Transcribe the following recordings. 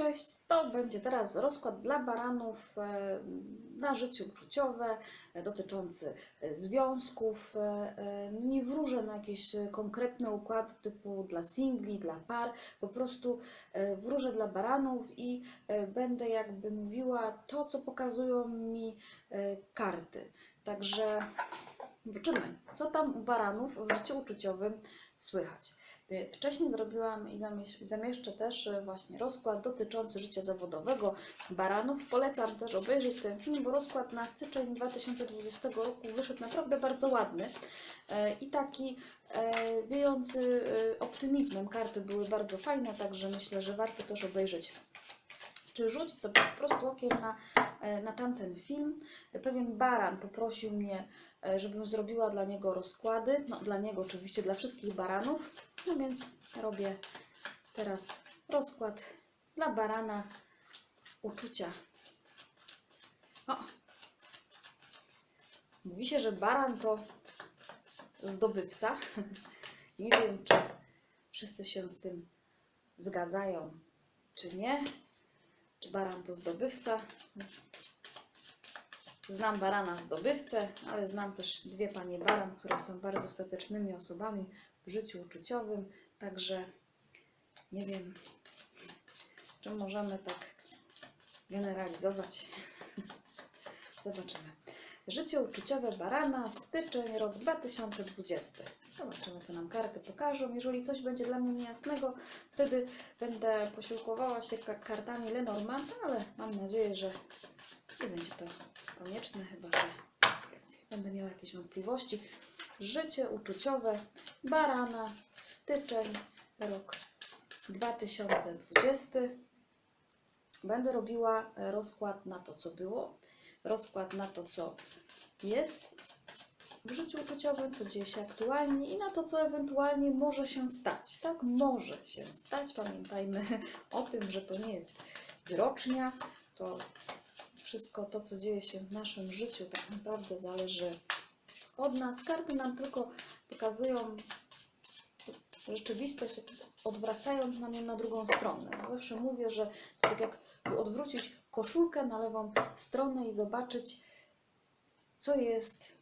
Cześć, to będzie teraz rozkład dla baranów e, na życie uczuciowe e, dotyczący e, związków. Nie wróżę na jakieś konkretne układy typu dla singli, dla par, po prostu wróżę dla baranów i będę jakby mówiła to, co pokazują mi karty. Także zobaczymy, co tam u baranów w życiu uczuciowym słychać. Y, Wcześniej zrobiłam i zamieszczę też y, właśnie rozkład dotyczący życia zawodowego baranów. Polecam też obejrzeć ten film, bo rozkład na styczeń 2020 roku wyszedł naprawdę bardzo ładny e, i taki wiejący optymizmem. Karty były bardzo fajne, także myślę, że warto też obejrzeć czy rzucić sobie po prostu okiem na, na tamten film. Pewien baran poprosił mnie, żebym zrobiła dla niego rozkłady. No, dla niego oczywiście, dla wszystkich baranów. No więc robię teraz rozkład dla barana uczucia. O. Mówi się, że baran to zdobywca. Nie wiem, czy wszyscy się z tym zgadzają, czy nie. Czy baran to zdobywca? Znam barana zdobywcę, ale znam też dwie panie baran, które są bardzo statecznymi osobami w życiu uczuciowym, także nie wiem, czy możemy tak generalizować. Zobaczymy. Życie uczuciowe barana, styczeń, rok 2020. Zobaczymy, co nam karty pokażą. Jeżeli coś będzie dla mnie niejasnego, wtedy będę posiłkowała się ka- kartami Lenormand, ale mam nadzieję, że nie będzie to konieczne, chyba że będę miała jakieś wątpliwości. Życie uczuciowe barana, styczeń, rok 2020. Będę robiła rozkład na to, co było, rozkład na to, co jest w życiu uczuciowym, co dzieje się aktualnie i na to, co ewentualnie może się stać. Tak, może się stać. Pamiętajmy o tym, że to nie jest wyrocznia, to wszystko to, co dzieje się w naszym życiu, tak naprawdę zależy od nas. Karty nam tylko pokazują rzeczywistość, odwracając nam ją na drugą stronę. Zawsze mówię, że tak jakby odwrócić koszulkę na lewą stronę i zobaczyć, co jest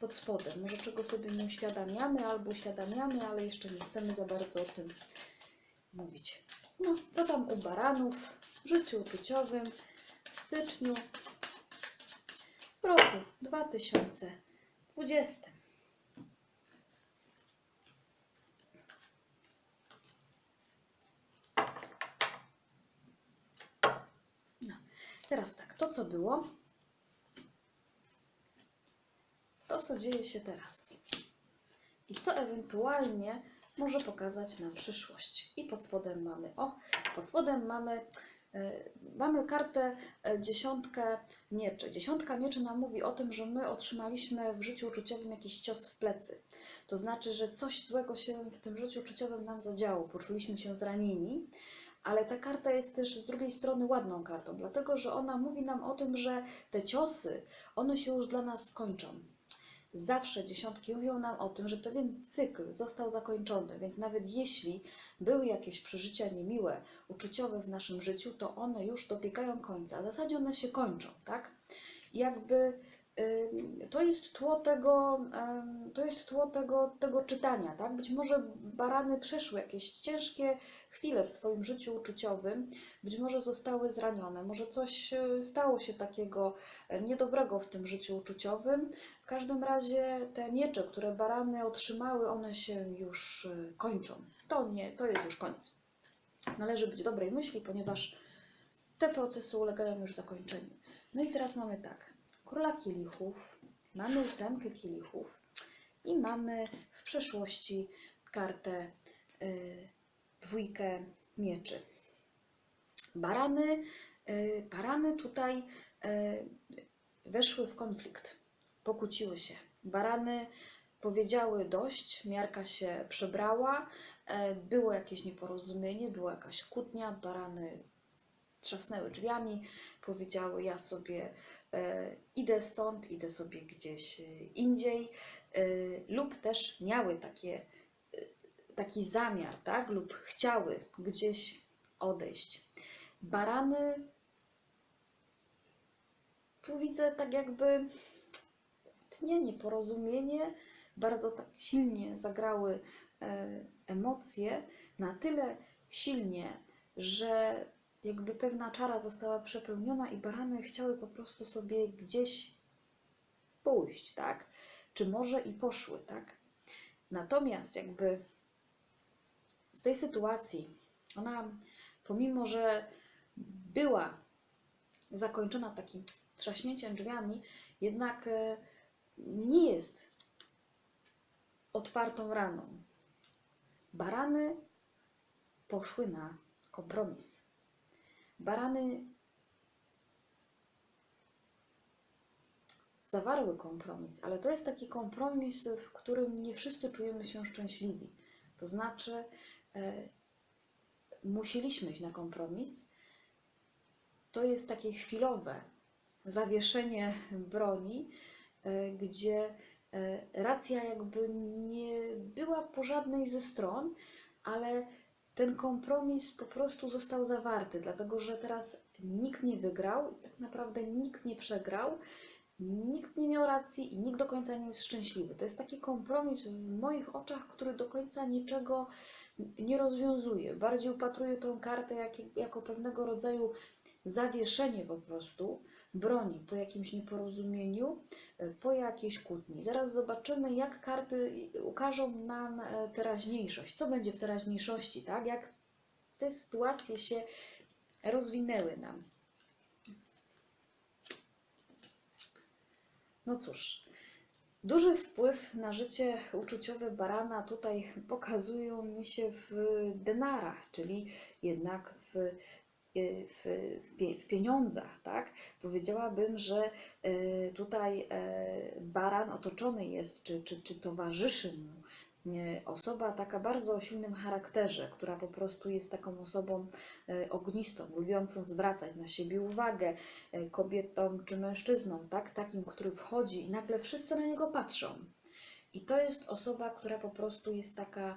pod spodem. Może czego sobie nie uświadamiamy, albo uświadamiamy, ale jeszcze nie chcemy za bardzo o tym mówić. No, co tam u baranów w życiu uczuciowym w styczniu roku 2020. No, teraz tak, to co było, to co dzieje się teraz i co ewentualnie może pokazać nam przyszłość. I pod spodem mamy, o, pod spodem mamy, mamy kartę e, dziesiątkę mieczy. Dziesiątka mieczy nam mówi o tym, że my otrzymaliśmy w życiu uczuciowym jakiś cios w plecy. To znaczy, że coś złego się w tym życiu uczuciowym nam zadziało, poczuliśmy się zranieni. Ale ta karta jest też z drugiej strony ładną kartą, dlatego że ona mówi nam o tym, że te ciosy, one się już dla nas skończą. Zawsze dziesiątki mówią nam o tym, że pewien cykl został zakończony, więc nawet jeśli były jakieś przeżycia niemiłe, uczuciowe w naszym życiu, to one już dobiegają końca. W zasadzie one się kończą, tak? Jakby to jest tło tego, to jest tło tego, tego czytania, tak? Być może barany przeszły jakieś ciężkie chwile w swoim życiu uczuciowym, być może zostały zranione, może coś y, stało się takiego y, niedobrego w tym życiu uczuciowym. W każdym razie te miecze, które barany otrzymały, one się już y, kończą. To nie, to jest już koniec. Należy być dobrej myśli, ponieważ te procesy ulegają już zakończeniu. No i teraz mamy tak. Króla kielichów, mamy ósemkę kielichów i mamy w przeszłości kartę y, dwójkę mieczy. Barany, y, barany tutaj y, weszły w konflikt, pokłóciły się. Barany powiedziały dość, miarka się przebrała, e, było jakieś nieporozumienie, była jakaś kłótnia, barany trzasnęły drzwiami, powiedziały ja sobie e, idę stąd, idę sobie gdzieś e, indziej e, lub też miały takie, e, taki zamiar, tak, lub chciały gdzieś odejść. Barany, tu widzę tak jakby tnienie, porozumienie, bardzo tak silnie zagrały e, emocje, na tyle silnie, że jakby pewna czara została przepełniona i barany chciały po prostu sobie gdzieś pójść, tak? Czy może i poszły, tak? Natomiast jakby z tej sytuacji, ona pomimo, że była zakończona takim trzaśnięciem drzwiami, jednak e, nie jest otwartą raną. Barany poszły na kompromis. Barany zawarły kompromis, ale to jest taki kompromis, w którym nie wszyscy czujemy się szczęśliwi. To znaczy, e, musieliśmy iść na kompromis. To jest takie chwilowe zawieszenie broni, e, gdzie e, racja jakby nie była po żadnej ze stron, ale ten kompromis po prostu został zawarty, dlatego że teraz nikt nie wygrał, tak naprawdę nikt nie przegrał, nikt nie miał racji i nikt do końca nie jest szczęśliwy. To jest taki kompromis w moich oczach, który do końca niczego nie rozwiązuje. Bardziej upatruję tą kartę jak, jako pewnego rodzaju zawieszenie po prostu broni po jakimś nieporozumieniu, e, po jakiejś kłótni. Zaraz zobaczymy, jak karty ukażą nam e, teraźniejszość. Co będzie w teraźniejszości, tak? Jak te sytuacje się rozwinęły nam. No cóż, duży wpływ na życie uczuciowe barana tutaj pokazują mi się w denarach, czyli jednak w w, w, w pieniądzach, tak? Powiedziałabym, że e, tutaj e, baran otoczony jest, czy, czy, czy towarzyszy mu e, osoba taka bardzo o silnym charakterze, która po prostu jest taką osobą ognistą, lubiącą zwracać na siebie uwagę kobietom czy mężczyznom, tak? Takim, który wchodzi i nagle wszyscy na niego patrzą. I to jest osoba, która po prostu jest taka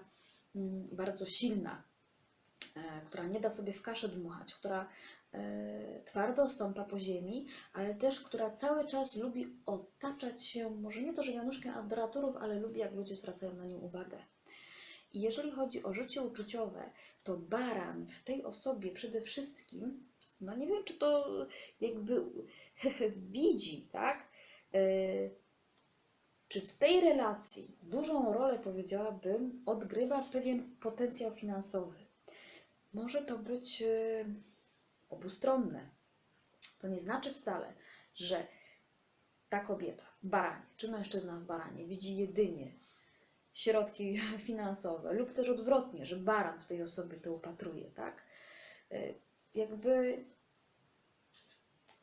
mm, bardzo silna, E, która nie da sobie w kaszę dmuchać, która e, twardo stąpa po ziemi, ale też która cały czas lubi otaczać się, może nie to, że wianuszkiem adoratorów, ale lubi, jak ludzie zwracają na nią uwagę. I jeżeli chodzi o życie uczuciowe, to baran w tej osobie przede wszystkim, no nie wiem, czy to jakby widzi, tak? E, czy w tej relacji dużą rolę, powiedziałabym, odgrywa pewien potencjał finansowy może to być y, obustronne. To nie znaczy wcale, że ta kobieta w baranie, czy mężczyzna w baranie widzi jedynie środki finansowe, lub też odwrotnie, że baran w tej osobie to upatruje, tak? Y, jakby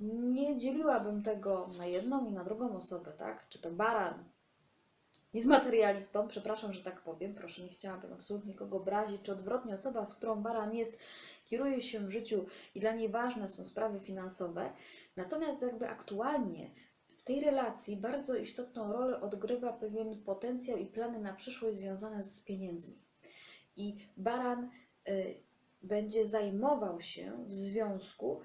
nie dzieliłabym tego na jedną i na drugą osobę, tak? Czy to baran jest materialistą, przepraszam, że tak powiem, proszę, nie chciałabym absolutnie kogo obrazić, czy odwrotnie osoba, z którą baran jest, kieruje się w życiu i dla niej ważne są sprawy finansowe, natomiast jakby aktualnie w tej relacji bardzo istotną rolę odgrywa pewien potencjał i plany na przyszłość związane z pieniędzmi. I baran y, będzie zajmował się w związku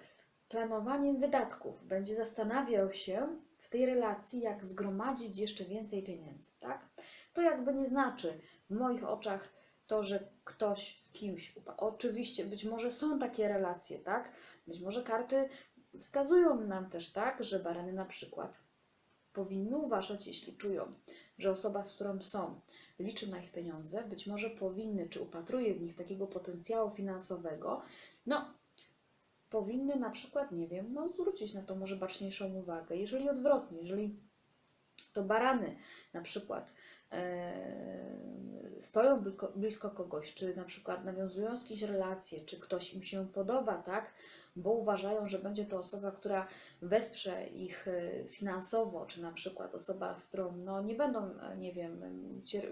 planowaniem wydatków, będzie zastanawiał się, w tej relacji, jak zgromadzić jeszcze więcej pieniędzy, tak? To jakby nie znaczy w moich oczach to, że ktoś w kimś upa. Oczywiście, być może są takie relacje, tak? Być może karty wskazują nam też, tak, że barany na przykład powinny uważać, jeśli czują, że osoba, z którą są, liczy na ich pieniądze, być może powinny, czy upatruje w nich takiego potencjału finansowego, no powinny na przykład, nie wiem, no zwrócić na to może baczniejszą uwagę. Jeżeli odwrotnie, jeżeli to barany na przykład e, stoją blisko, blisko, kogoś, czy na przykład nawiązują jakieś relacje, czy ktoś im się podoba, tak, bo uważają, że będzie to osoba, która wesprze ich e, finansowo, czy na przykład osoba, z którą no, nie będą, e, nie wiem,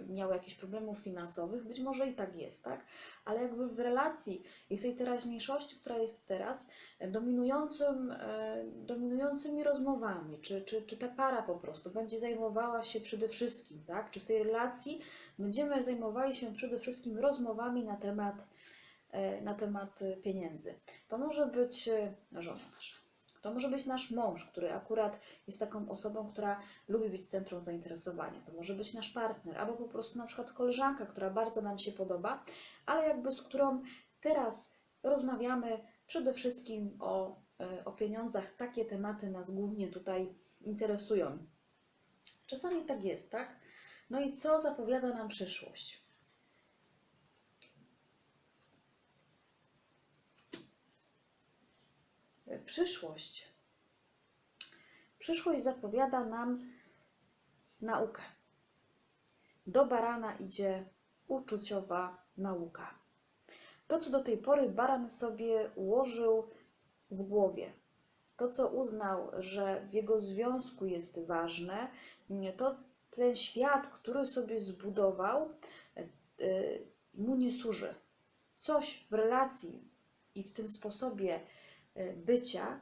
miały jakichś problemów finansowych, być może i tak jest, tak? Ale jakby w relacji i w tej teraźniejszości, która jest teraz, e, dominującym, dominującymi rozmowami, czy, czy, czy ta para po prostu będzie zajmowała się przede wszystkim, tak? Czy w tej relacji będziemy zajmowali się przede wszystkim rozmowami na temat e, na temat e, pieniędzy. To może być e, żona nasza. To może być nasz mąż, który akurat jest taką osobą, która lubi być centrum zainteresowania. To może być nasz partner, albo po prostu na przykład koleżanka, która bardzo nam się podoba, ale jakby z którą teraz rozmawiamy przede wszystkim o, e, o pieniądzach. Takie tematy nas głównie tutaj interesują. Czasami tak jest, tak? No i co zapowiada nam przyszłość? Przyszłość. Przyszłość zapowiada nam naukę. Do barana idzie uczuciowa nauka. To, co do tej pory baran sobie ułożył w głowie, to, co uznał, że w jego związku jest ważne, to ten świat, który sobie zbudował, e, mu nie służy. Coś w relacji i w tym sposobie bycia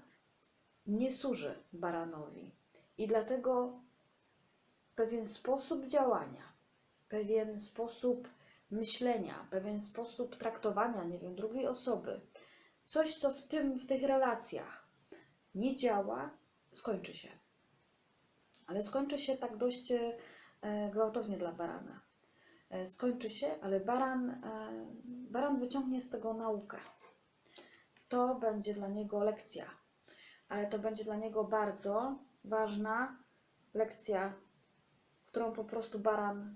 nie służy baranowi. I dlatego pewien sposób działania, pewien sposób myślenia, pewien sposób traktowania, nie wiem, drugiej osoby, coś, co w, tym, w tych relacjach nie działa, skończy się. Ale skończy się tak dość e, gwałtownie dla barana. E, skończy się, ale baran, e, baran wyciągnie z tego naukę. To będzie dla niego lekcja, ale to będzie dla niego bardzo ważna lekcja, którą po prostu baran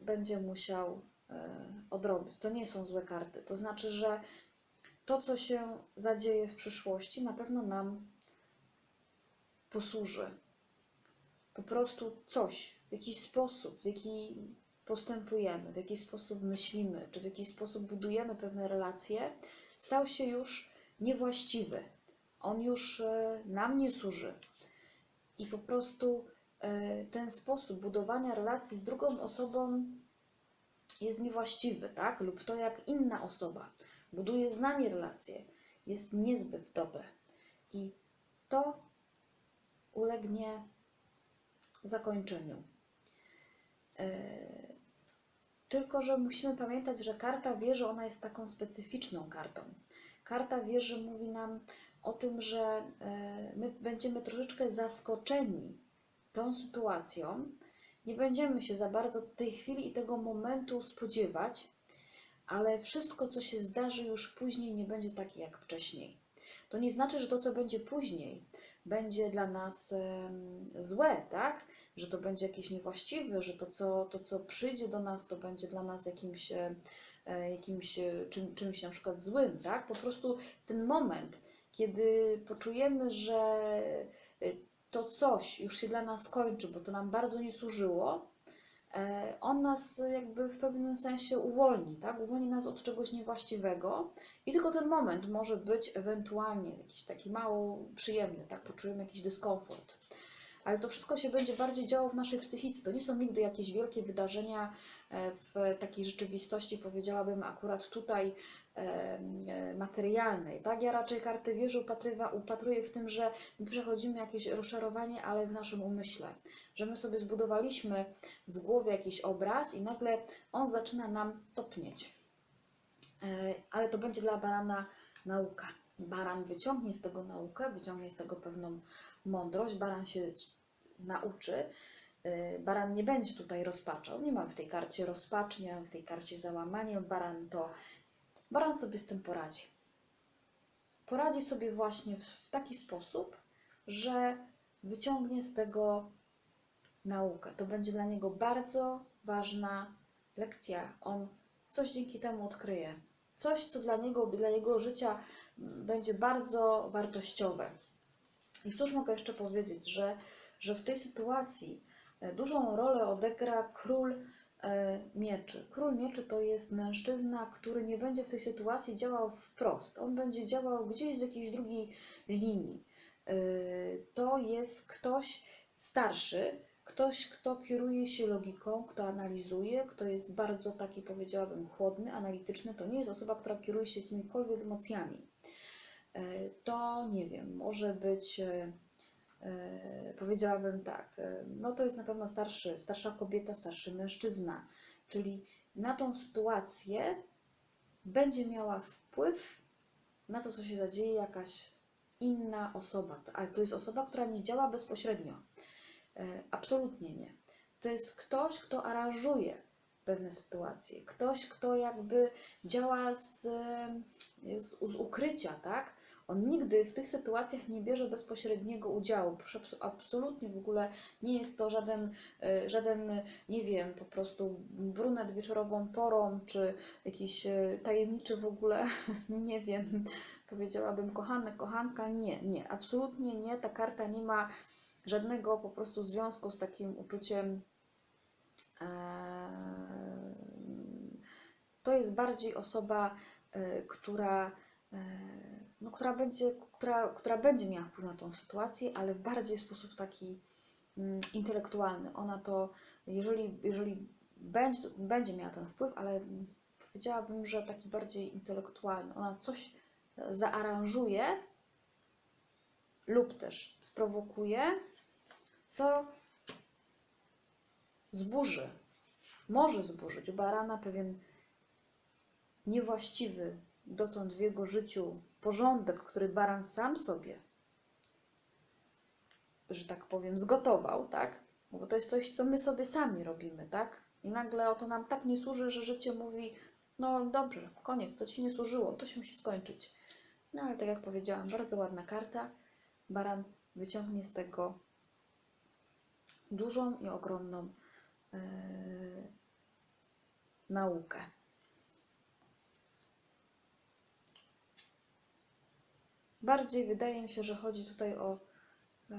będzie musiał e, odrobić. To nie są złe karty. To znaczy, że to, co się zadzieje w przyszłości, na pewno nam posłuży. Po prostu coś, w jakiś sposób, w jaki postępujemy, w jaki sposób myślimy, czy w jaki sposób budujemy pewne relacje, stał się już niewłaściwy. On już e, nam nie służy. I po prostu e, ten sposób budowania relacji z drugą osobą jest niewłaściwy, tak? Lub to, jak inna osoba buduje z nami relacje, jest niezbyt dobre. I to ulegnie zakończeniu. E, Tylko, że musimy pamiętać, że karta wieży, ona jest taką specyficzną kartą. Karta wieży mówi nam o tym, że e, my będziemy troszeczkę zaskoczeni tą sytuacją. Nie będziemy się za bardzo tej chwili i tego momentu spodziewać, ale wszystko, co się zdarzy już później, nie będzie takie jak wcześniej. To nie znaczy, że to, co będzie później, będzie dla nas złe, tak? Że to będzie jakieś niewłaściwe, że to co, to, co przyjdzie do nas, to będzie dla nas jakimś, jakimś e, czym, czymś na przykład złym, tak? Po prostu ten moment, kiedy poczujemy, że e, to coś już się dla nas kończy, bo to nam bardzo nie służyło, e, on nas jakby w pewnym sensie uwolni, tak? Uwolni nas od czegoś niewłaściwego i tylko ten moment może być ewentualnie jakiś taki mało przyjemny, tak? Poczujemy jakiś dyskomfort. Ale to wszystko się będzie bardziej działo w naszej psychice. To nie są nigdy jakieś wielkie wydarzenia e, w takiej rzeczywistości, powiedziałabym akurat tutaj e, materialnej. Tak? Ja raczej karty wieży upatruję w tym, że my przechodzimy jakieś rozczarowanie, ale w naszym umyśle. Że my sobie zbudowaliśmy w głowie jakiś obraz i nagle on zaczyna nam topnieć. E, Ale to będzie dla barana nauka. Baran wyciągnie z tego naukę, wyciągnie z tego pewną mądrość, baran się nauczy. E, Baran nie będzie tutaj rozpaczał. Nie mam w tej karcie rozpaczy, nie mam w tej karcie załamania. Baran to. Baran sobie z tym poradzi. Poradzi sobie właśnie w taki sposób, że wyciągnie z tego naukę. To będzie dla niego bardzo ważna lekcja. On coś dzięki temu odkryje. Coś, co dla niego, dla jego życia będzie bardzo wartościowe. I cóż mogę jeszcze powiedzieć, że, że w tej sytuacji e, dużą rolę odegra król e, mieczy. Król mieczy to jest mężczyzna, który nie będzie w tej sytuacji działał wprost. On będzie działał gdzieś z jakiejś drugiej linii. E, to jest ktoś starszy, ktoś, kto kieruje się logiką, kto analizuje, kto jest bardzo taki, powiedziałabym, chłodny, analityczny. To nie jest osoba, która kieruje się jakimikolwiek emocjami. E, To nie wiem, może być, e, e, powiedziałabym tak, no to jest na pewno starszy, starsza kobieta, starszy mężczyzna, czyli na tą sytuację będzie miała wpływ na to, co się zadzieje jakaś inna osoba. Ale to jest osoba, która nie działa bezpośrednio. Absolutnie nie. To jest ktoś, kto aranżuje pewne sytuacje. Ktoś, kto jakby działa z, z, z ukrycia, tak? On nigdy w tych sytuacjach nie bierze bezpośredniego udziału. Proszę, abso- absolutnie w ogóle nie jest to żaden, e, żaden, nie wiem, po prostu brunet wieczorową porą, czy jakiś e, tajemniczy w ogóle, nie wiem, powiedziałabym kochany, kochanka. Nie, nie, absolutnie nie. Ta karta nie ma żadnego po prostu związku z takim uczuciem. em, To jest bardziej osoba, e, która, e, no, która, będzie, która, która będzie miała wpływ na tą sytuację, ale w bardziej sposób taki mm, intelektualny. Ona to, jeżeli, jeżeli będzie, będzie miała ten wpływ, ale powiedziałabym, że taki bardziej intelektualny. Ona coś zaaranżuje lub też sprowokuje, co zburzy, może zburzyć u barana pewien niewłaściwy dotąd w jego życiu porządek, który baran sam sobie, że tak powiem, zgotował, tak? No Bo to jest coś, co my sobie sami robimy, tak? I nagle oto nam tak nie służy, że życie mówi, no dobrze, koniec, to ci nie służyło, to się musi skończyć. No ale tak jak powiedziałam, bardzo ładna karta. Baran wyciągnie z tego dużą i ogromną e, naukę. Bardziej wydaje mi się, że chodzi tutaj o e,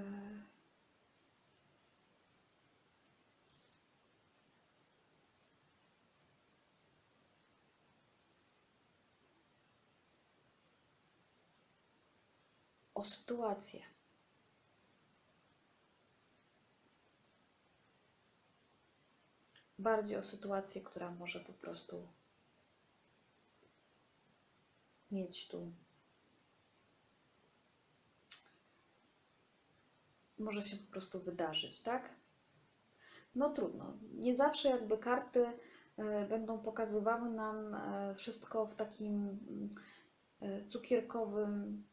o sytuację. Bardziej o sytuację, która może po prostu mieć tu. Może się po prostu wydarzyć, tak? No trudno. Nie zawsze jakby karty e, będą pokazywały nam e, wszystko w takim e, cukierkowym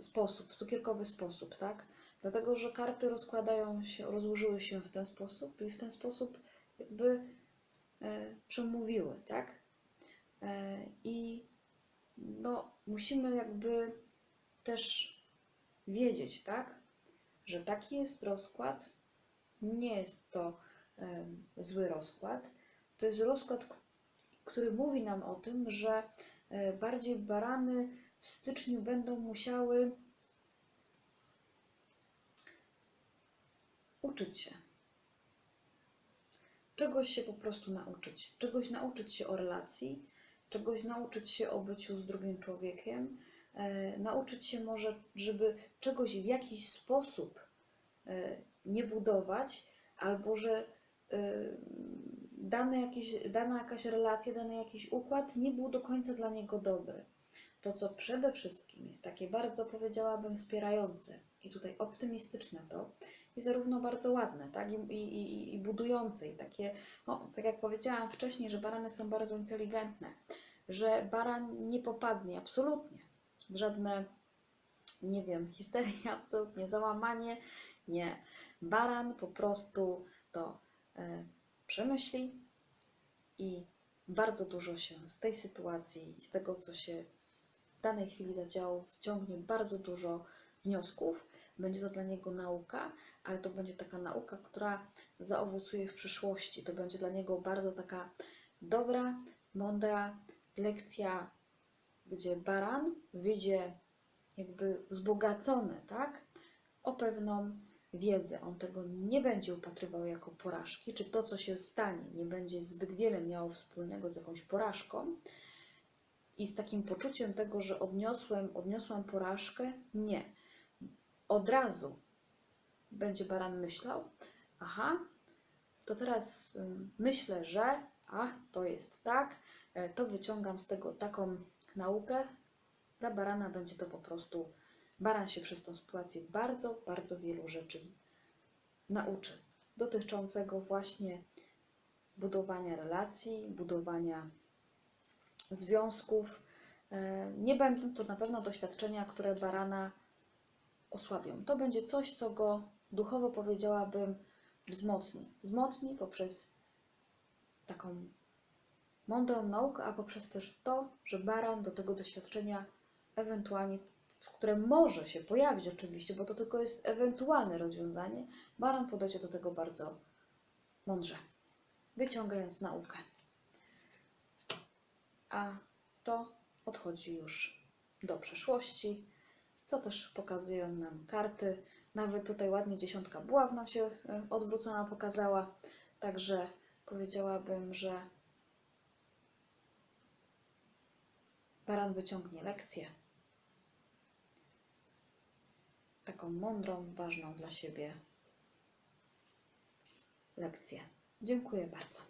sposób, w cukierkowy sposób, tak? Dlatego, że karty rozkładają się, rozłożyły się w ten sposób i w ten sposób jakby przemówiły, tak? I no, musimy jakby też wiedzieć, tak? Że taki jest rozkład. Nie jest to zły rozkład. To jest rozkład, który mówi nam o tym, że e, bardziej barany w styczniu będą musiały uczyć się. Czegoś się po prostu nauczyć. Czegoś nauczyć się o relacji, czegoś nauczyć się o byciu z drugim człowiekiem, nauczyć się może, żeby czegoś w jakiś sposób e, nie budować, albo że e, dane jakieś, dana jakaś relacja, dany jakiś układ nie był do końca dla niego dobry. To, co przede wszystkim jest takie bardzo, powiedziałabym, wspierające i tutaj optymistyczne to, i zarówno bardzo ładne, tak, i, i- i budujące, i takie, no, tak jak powiedziałam wcześniej, że barany są bardzo inteligentne, że baran nie popadnie absolutnie w żadne, nie wiem, histerię, absolutnie, załamanie, nie. Baran po prostu to e, przemyśli i bardzo dużo się z tej sytuacji i z tego, co się w danej chwili zadziało, wciągnie bardzo dużo wniosków. Będzie to dla niego nauka, ale to będzie taka nauka, która zaowocuje w przyszłości. To będzie dla niego bardzo taka dobra, mądra lekcja, gdzie baran wyjdzie jakby wzbogacony, tak? O pewną wiedzę. On tego nie będzie upatrywał jako porażki, czy to, co się stanie, nie będzie zbyt wiele miało wspólnego z jakąś porażką, i z takim poczuciem tego, że odniosłem, odniosłam porażkę, nie. Od razu będzie baran myślał, aha, to teraz ym, myślę, że, a, to jest tak, e, to wyciągam z tego taką naukę. Dla barana będzie to po prostu, baran się przez tą sytuację bardzo, bardzo wielu rzeczy nauczy. Dotyczącego właśnie budowania relacji, budowania związków. E, Nie będą to na pewno doświadczenia, które barana osłabią. To będzie coś, co go duchowo powiedziałabym wzmocni. Wzmocni poprzez taką mądrą naukę, a poprzez też to, że baran do tego doświadczenia ewentualnie, które może się pojawić oczywiście, bo to tylko jest ewentualne rozwiązanie, baran podejdzie do tego bardzo mądrze, wyciągając naukę. A to odchodzi już do przeszłości, co też pokazują nam karty. Nawet tutaj ładnie dziesiątka buław nam się y, odwrócona pokazała, także powiedziałabym, że Baran wyciągnie lekcję. Taką mądrą, ważną dla siebie lekcję. Dziękuję bardzo.